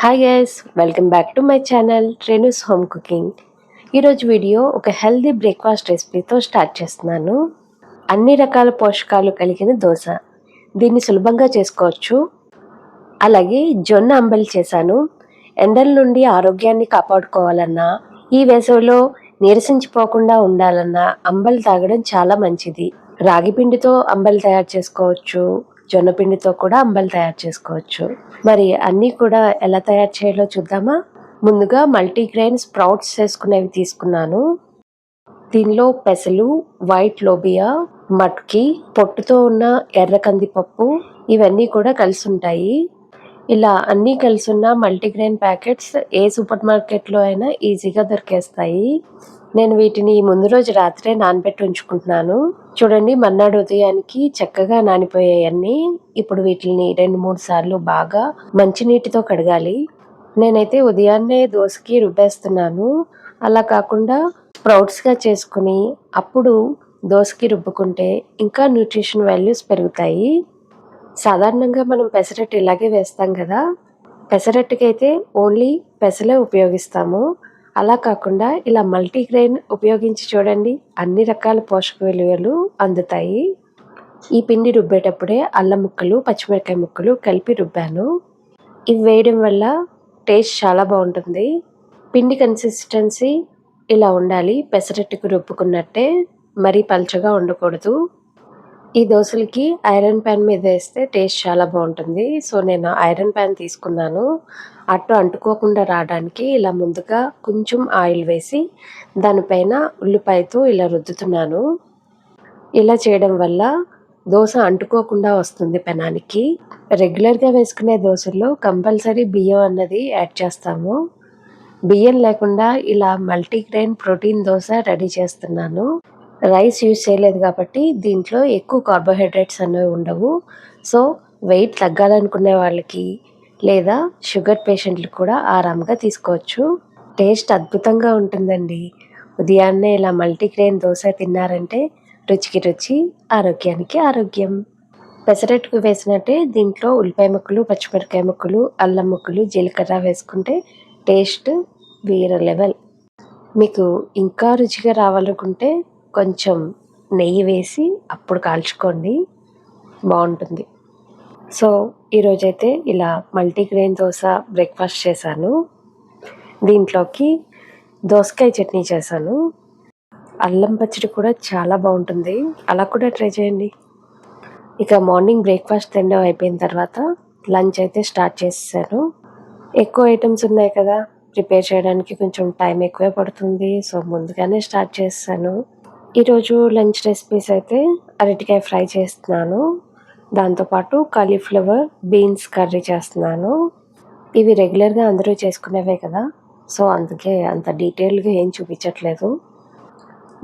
Hi guys welcome back to my channel Trenu's home cooking ఈరోజు video ఒక healthy breakfast రెసిపీతో start చేస్తున్నాను. అన్ని రకాల పోషకాలు కలిగిన దోశ. దీన్ని సులభంగా చేసుకోవచ్చు. అలాగే జొన్న అంబలి చేశాను. ఎండల నుండి ఆరోగ్యాన్ని కాపాడుకోవాలన్నా ఈ వేసవిలో నీరసించిపోకుండా ఉండాలన్నా అంబలి తాగడం చాలా మంచిది. రాగి పిండితో అంబలి తయారు చేసుకోవచ్చు. జొన్నపిండితో కూడా అంబలి తయారు చేసుకోవచ్చు. మరి అన్నీ కూడా ఎలా తయారు చేయాలో చూద్దామా? ముందుగా మల్టీగ్రెయిన్ స్ప్రౌట్స్ చేసుకునేవి తీసుకున్నాను. దీనిలో పెసలు వైట్ లోబియా మట్కి పొట్టుతో ఉన్న ఎర్ర కందిపప్పు ఇవన్నీ కూడా కలిసి ఉంటాయి ఇలా అన్నీ కలిసి ఉన్న మల్టీగ్రెయిన్ ప్యాకెట్స్ ఏ సూపర్ మార్కెట్లో అయినా ఈజీగా దొరికేస్తాయి. నేను వీటిని ముందు రోజు రాత్రే నానబెట్టి ఉంచుకుంటున్నాను. చూడండి మర్నాడు ఉదయానికి చక్కగా నానిపోయాయన్నీ. ఇప్పుడు వీటిని రెండు మూడు సార్లు బాగా మంచినీటితో కడగాలి. నేనైతే ఉదయాన్నే దోశకి రుబ్బేస్తున్నాను. అలా కాకుండా స్ప్రౌట్స్గా చేసుకుని అప్పుడు దోశకి రుబ్బుకుంటే ఇంకా న్యూట్రిషన్ వాల్యూస్ పెరుగుతాయి. సాధారణంగా మనం పెసరట్టు ఇలాగే వేస్తాం కదా. పెసరట్టుకైతే ఓన్లీ పెసలే ఉపయోగిస్తాము. అలా కాకుండా ఇలా మల్టీగ్రెయిన్ ఉపయోగించి చూడండి. అన్ని రకాల పోషక విలువలు అందుతాయి. ఈ పిండి రుబ్బేటప్పుడే అల్లం ముక్కలు పచ్చిమిరకాయ ముక్కలు కలిపి రుబ్బాను. ఇవి వేయడం వల్ల టేస్ట్ చాలా బాగుంటుంది. పిండి కన్సిస్టెన్సీ ఇలా ఉండాలి. పెసరట్టుకు రుబ్బుకున్నట్టే మరీ పలచగా ఉండకూడదు. ఈ దోశలకి ఐరన్ ప్యాన్ మీద వేస్తే టేస్ట్ చాలా బాగుంటుంది. సో నేను ఐరన్ ప్యాన్ తీసుకున్నాను. అట్టు అంటుకోకుండా రావడానికి ఇలా ముందుగా కొంచెం ఆయిల్ వేసి దానిపైన ఉల్లిపాయతో ఇలా రుద్దుతున్నాను. ఇలా చేయడం వల్ల దోశ అంటుకోకుండా వస్తుంది పెనానికి. రెగ్యులర్గా వేసుకునే దోశల్లో కంపల్సరీ బియ్యం అన్నది యాడ్ చేస్తాము. బియ్యం లేకుండా ఇలా మల్టీగ్రెయిన్ ప్రోటీన్ దోశ రెడీ చేస్తున్నాను. రైస్ యూజ్ చేయలేదు కాబట్టి దీంట్లో ఎక్కువ కార్బోహైడ్రేట్స్ అనేవి ఉండవు. సో వెయిట్ తగ్గాలనుకునే వాళ్ళకి లేదా షుగర్ పేషెంట్లు కూడా ఆరామ్గా తీసుకోవచ్చు. టేస్ట్ అద్భుతంగా ఉంటుందండి. ఉదయాన్నే ఇలా మల్టీగ్రెయిన్ దోశ తిన్నారంటే రుచికి రుచి ఆరోగ్యానికి ఆరోగ్యం. పెసరట్టుకు వేసినట్టే దీంట్లో ఉల్లిపాయ ముక్కలు పచ్చిమిరకాయ ముక్కలు అల్లం ముక్కలు జీలకర్ర వేసుకుంటే టేస్ట్ వేరే లెవెల్. మీకు ఇంకా రుచిగా రావాలనుకుంటే కొంచెం నెయ్యి వేసి అప్పుడు కాల్చుకోండి. బాగుంటుంది. సో ఈరోజైతే ఇలా మల్టీగ్రెయిన్ దోశ బ్రేక్ఫాస్ట్ చేశాను. దీంట్లోకి దోసకాయ చట్నీ చేశాను. అల్లం పచ్చడి కూడా చాలా బాగుంటుంది. అలా కూడా ట్రై చేయండి. ఇక మార్నింగ్ బ్రేక్ఫాస్ట్ తినడం అయిపోయిన తర్వాత లంచ్ అయితే స్టార్ట్ చేసేసాను. ఎక్కువ ఐటమ్స్ ఉన్నాయి కదా ప్రిపేర్ చేయడానికి కొంచెం టైం ఎక్కువే పడుతుంది. సో ముందుగానే స్టార్ట్ చేస్తాను ఈరోజు లంచ్ రెసిపీస్ అయితే అరటికాయ ఫ్రై చేస్తున్నాను. దాంతోపాటు కాలీఫ్లవర్ బీన్స్ కర్రీ చేస్తున్నాను. ఇవి రెగ్యులర్గా అందరూ చేసుకునేవే కదా. సో అందుకే అంత డీటెయిల్గా ఏం చూపించట్లేదు.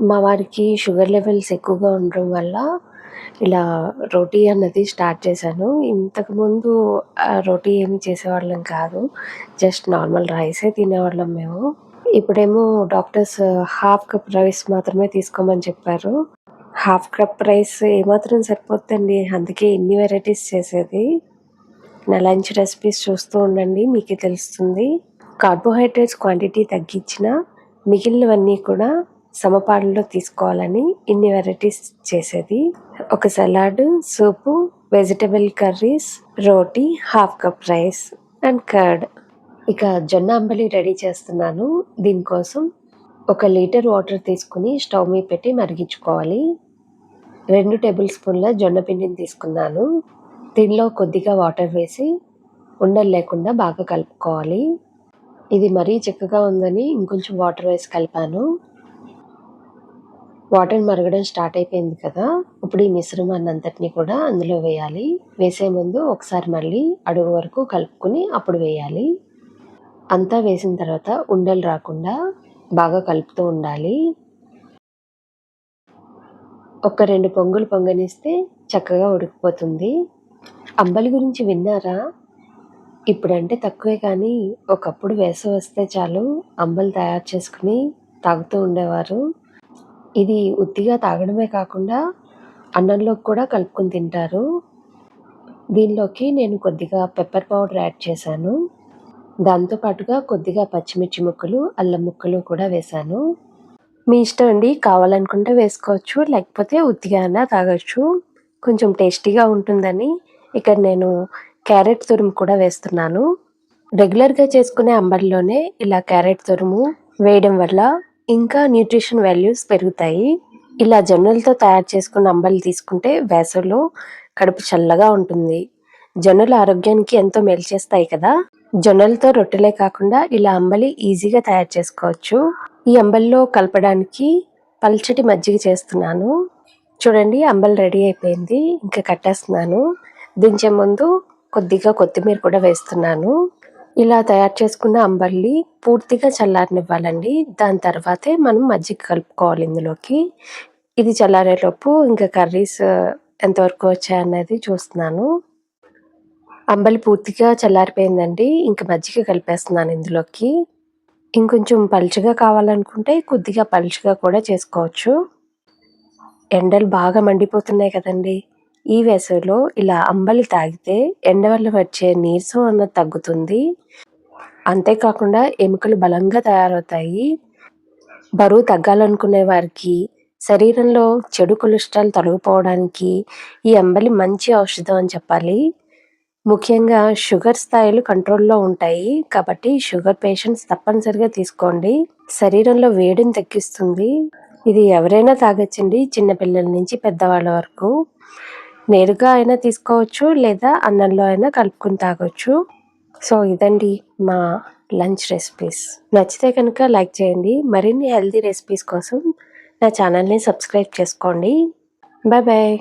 మా వారికి షుగర్ లెవెల్స్ ఎక్కువగా ఉండడం వల్ల ఇలా రోటీ అన్నది స్టార్ట్ చేశాను. ఇంతకుముందు రోటీ ఏమి చేసేవాళ్ళం కాదు. జస్ట్ నార్మల్ రైసే తినేవాళ్ళం మేము. ఇప్పుడేమో డాక్టర్స్ హాఫ్ కప్ రైస్ మాత్రమే తీసుకోమని చెప్పారు. హాఫ్ కప్ రైస్ ఏమాత్రం సరిపోతుందండి అందుకే ఇన్ని వెరైటీస్ చేసేది. నా లంచ్ రెసిపీస్ చూస్తూ ఉండండి మీకు తెలుస్తుంది. కార్బోహైడ్రేట్స్ క్వాంటిటీ తగ్గించిన మిగిలినవన్నీ కూడా సమపాలలో తీసుకోవాలని ఇన్ని వెరైటీస్ చేసేది. ఒక salad soup vegetable curries roti half cup rice and curd. ఇక జొన్న అంబలి రెడీ చేస్తున్నాను. దీనికోసం ఒక లీటర్ వాటర్ తీసుకుని స్టవ్ మీద పెట్టి మరిగించుకోవాలి. రెండు టేబుల్ స్పూన్ల జొన్న పిండిని తీసుకున్నాను. దీనిలో కొద్దిగా వాటర్ వేసి ఉండలు లేకుండా బాగా కలుపుకోవాలి. ఇది మరీ చిక్కగా ఉందని ఇంకొంచెం వాటర్ వేసి కలిపాను. వాటర్ మరగడం స్టార్ట్ అయిపోయింది కదా. ఇప్పుడు ఈ మిశ్రమాన్ని అంతటిని కూడా అందులో వేయాలి. వేసే ముందు ఒకసారి మళ్ళీ అడుగు వరకు కలుపుకొని అప్పుడు వేయాలి. అంతా వేసిన తర్వాత ఉండలు రాకుండా బాగా కలుపుతూ ఉండాలి. ఒక రెండు పొంగులు పొంగనిస్తే చక్కగా ఉడికిపోతుంది. అంబలి గురించి విన్నారా? ఇప్పుడంటే తక్కువే కానీ ఒకప్పుడు వేసవి వస్తే చాలు అంబలి తయారు చేసుకుని తాగుతూ ఉండేవారు. ఇది ఉత్తిగా తాగడమే కాకుండా అన్నంలోకి కూడా కలుపుకొని తింటారు. దీనిలోకి నేను కొద్దిగా పెప్పర్ పౌడర్ యాడ్ చేశాను. దాంతో పాటుగా కొద్దిగా పచ్చిమిర్చి ముక్కలు అల్లం ముక్కలు కూడా వేశాను. మీ ఇష్టం అండి కావాలనుకుంటే వేసుకోవచ్చు లేకపోతే ఉత్తిగా తాగొచ్చు. కొంచెం టేస్టీగా ఉంటుందని ఇక్కడ నేను క్యారెట్ తురుము కూడా వేస్తున్నాను. రెగ్యులర్గా చేసుకునే అంబడిలోనే ఇలా క్యారెట్ తురుము వేయడం వల్ల ఇంకా న్యూట్రిషన్ వాల్యూస్ పెరుగుతాయి. ఇలా జొన్నలతో తయారు చేసుకున్న అంబలి తీసుకుంటే వేసవిలో కడుపు చల్లగా ఉంటుంది. జొన్నలు ఆరోగ్యానికి ఎంతో మేలు చేస్తాయి కదా. జొన్నలతో రొట్టెలే కాకుండా ఇలా అంబలి ఈజీగా తయారు చేసుకోవచ్చు. ఈ అంబలిలో కలపడానికి పల్చటి మజ్జిగ చేస్తున్నాను. చూడండి అంబలి రెడీ అయిపోయింది. ఇంకా కట్టేస్తున్నాను. దించే ముందు కొద్దిగా కొత్తిమీర కూడా వేస్తున్నాను. ఇలా తయారు చేసుకున్న అంబలి పూర్తిగా చల్లారనివ్వాలండి. దాని తర్వాతే మనం మజ్జిగ కలుపుకోవాలి ఇందులోకి. ఇది చల్లారేలోపు ఇంకా కర్రీస్ ఎంతవరకు వచ్చాయన్నది చూస్తున్నాను. అంబలి పూర్తిగా చల్లారిపోయిందండి. ఇంకా మజ్జిగ కలిపేస్తున్నాను ఇందులోకి. ఇంకొంచెం పలుచగా కావాలనుకుంటే కొద్దిగా పలుచగా కూడా చేసుకోవచ్చు. ఎండలు బాగా మండిపోతున్నాయి కదండి. ఈ వేసవిలో ఇలా అంబలి తాగితే ఎండ వల్ల వచ్చే నీరసం అన్నది తగ్గుతుంది. అంతేకాకుండా ఎముకలు బలంగా తయారవుతాయి. బరువు తగ్గాలనుకునే వారికి శరీరంలో చెడు కొలెస్ట్రాల్ తొలగిపోవడానికి ఈ అంబలి మంచి ఔషధం అని చెప్పాలి. ముఖ్యంగా షుగర్ స్థాయిలు కంట్రోల్లో ఉంటాయి. కాబట్టి షుగర్ పేషెంట్స్ తప్పనిసరిగా తీసుకోండి. శరీరంలో వేడిని తగ్గిస్తుంది. ఇది ఎవరైనా తాగొచ్చండి. చిన్నపిల్లల నుంచి పెద్దవాళ్ళ వరకు. నేరుగా అయినా తీసుకోవచ్చు లేదా అన్నంలో అయినా కలుపుకుని తాగొచ్చు. సో ఇదండి మా లంచ్ రెసిపీస్. నచ్చితే కనుక లైక్ చేయండి. మరిన్ని హెల్తీ రెసిపీస్ కోసం నా ఛానల్ని సబ్స్క్రైబ్ చేసుకోండి. Bye bye.